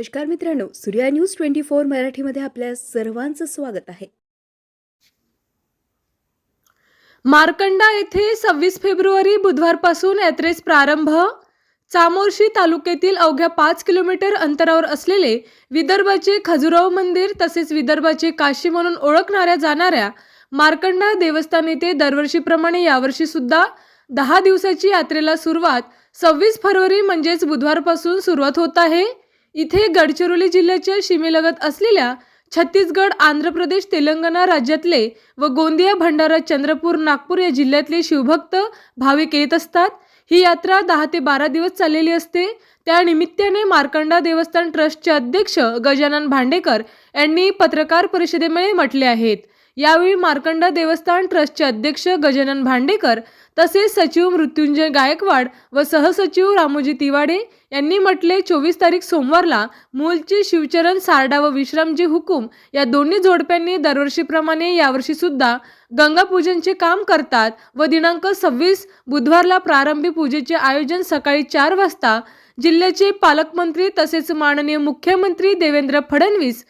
नमस्कार मित्रांनो Surya news twenty four मराठीमध्ये आपल्या सर्वांचं स्वागत आहे. मार्कंडा येथे सव्वीस फेब्रुवारी बुधवारपासून यात्रेस प्रारंभ. चामोर्शी तालुक्यातील अवघ्या पाच किलोमीटर अंतरावर असलेले विदर्भाचे खजुराव मंदिर तसेच विदर्भाचे काशी म्हणून ओळखणाऱ्या जाणाऱ्या मार्कंडा देवस्थान येथे दरवर्षीप्रमाणे यावर्षी सुद्धा दहा दिवसाची यात्रेला सुरुवात सव्वीस फरवरी म्हणजेच बुधवारपासून सुरुवात होत आहे. इथे गडचिरोली जिल्ह्याच्या सीमेलगत असलेल्या छत्तीसगड आंध्र प्रदेश तेलंगणा राज्यातले व गोंदिया भंडारा चंद्रपूर नागपूर या जिल्ह्यातले शिवभक्त भाविक येत असतात. ही यात्रा दहा ते बारा दिवस चाललेली असते. त्या निमित्ताने मार्कंडा देवस्थान ट्रस्टचे अध्यक्ष गजानन भांडेकर यांनी पत्रकार परिषदेमध्ये म्हटले आहेत. यावेळी मार्कंडा देवस्थान ट्रस्टचे अध्यक्ष गजानन भांडेकर तसेच सचिव मृत्युंजय गायकवाड व सहसचिव रामोजी तिवाडे यांनी म्हटले चोवीस तारीख सोमवारला मूलची शिवचरण सारडा व विश्रामजी हुकूम या दोन्ही जोडप्यांनी दरवर्षीप्रमाणे यावर्षी सुद्धा गंगापूजनचे काम करतात व दिनांक सव्वीस बुधवारला प्रारंभी पूजेचे आयोजन सकाळी चार वाजता जिल्ह्याचे पालकमंत्री तसेच माननीय मुख्यमंत्री देवेंद्र फडणवीस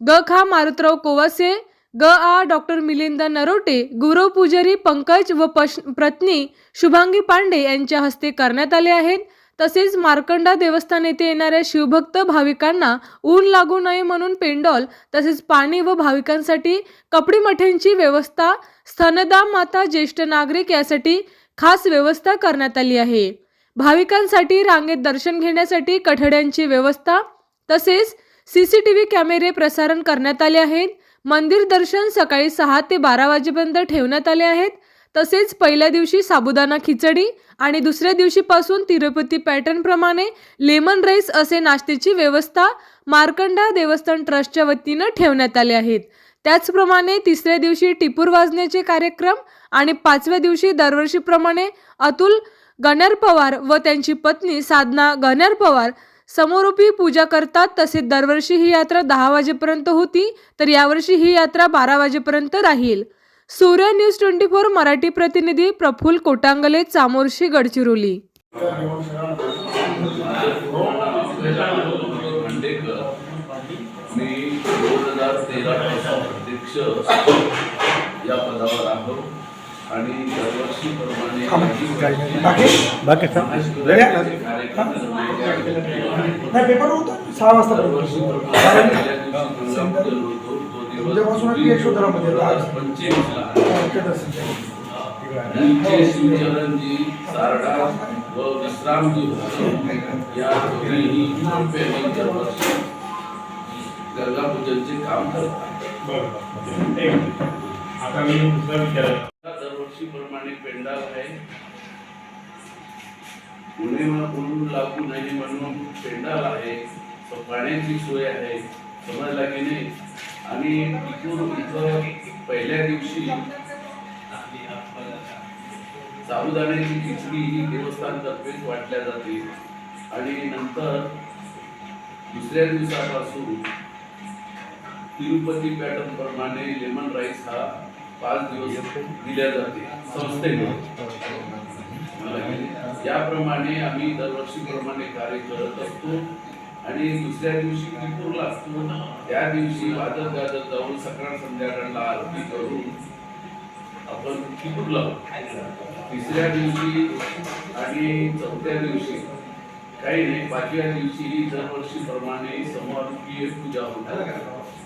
ग खा मारुतराव कोवासे ग आ डॉक्टर मिलिंद नरोटे गुरव पुजारी पंकज व पश पत्नी शुभांगी पांडे यांच्या हस्ते करण्यात आले आहेत. तसेच मार्कंडा देवस्थान येथे येणाऱ्या शिवभक्त भाविकांना ऊन लागू नये म्हणून पेंडॉल तसेच पाणी व भाविकांसाठी कपडी मठ्यांची व्यवस्था स्तनदा माता ज्येष्ठ नागरिक यासाठी खास व्यवस्था करण्यात आली आहे. भाविकांसाठी रांगेत दर्शन घेण्यासाठी कठड्यांची व्यवस्था तसेच सी सी टी व्ही कॅमेरे प्रसारण करण्यात आले आहेत. मंदिर दर्शन सकाळी सहा ते बारा वाजेपर्यंत ठेवण्यात आले आहेत. तसेच पहिल्या दिवशी साबुदाणा खिचडी आणि दुसऱ्या दिवशीपासून तिरुपती पॅटर्नप्रमाणे लेमन राईस असे नाश्त्याची व्यवस्था मार्कंडा देवस्थान ट्रस्टच्या वतीनं ठेवण्यात आले आहेत. त्याचप्रमाणे तिसऱ्या दिवशी टिपूर वाजण्याचे कार्यक्रम आणि पाचव्या दिवशी दरवर्षीप्रमाणे अतुल गणर पवार व त्यांची पत्नी साधना गणर पवार समोरूपी पूजा करतात तसेच दरवर्षी ही यात्रा दहा वाजेपर्यंत होती तर यावर्षी ही यात्रा बारा वाजेपर्यंत राहील. सूर्य न्यूज ट्वेंटी फोर मराठी प्रतिनिधी प्रफुल्ल कोटांगले चामोर्शी गडचिरोली. मी दोन हजार तेरा अध्यक्ष या पदावर आहो आणि पेपर होता सहा वाजता उद्यापासून. पंचवीसला. हो. शिवचरणजी सारडा व विश्रामजी या दरवर्षी गंगापूजनचे काम करतात आता मी दुसरा विचार दरवर्षीप्रमाणे पेंडाल आहे. पुणे ऊन लागू नाही म्हणून पेंडाल आहे. पाण्याची सोय आहे. समजला की नाही? आणि इथून इथं पहिल्या दिवशी साबुदाण्याची खिचडी ही देवस्थानतर्फेच वाटल्या जाते. आणि नंतर दुसऱ्या दिवसापासून तिरुपती पॅटर्न प्रमाणे लेमन राईस हा पाच दिवस दिल्या जाते. संस्थेने याप्रमाणे आम्ही दरवर्षीप्रमाणे कार्य करत असतो. आणि दुसऱ्या दिवशी त्रिपूरला असतो. त्या दिवशी वाजत गाजत जाऊन सकाळ संध्याकाळला आरती करून आपण त्रिपूरला तिसऱ्या दिवशी आणि चौथ्या दिवशी. काही नाही पाचव्या दिवशी ही दरवर्षीप्रमाणे समारोपीय पूजा होते.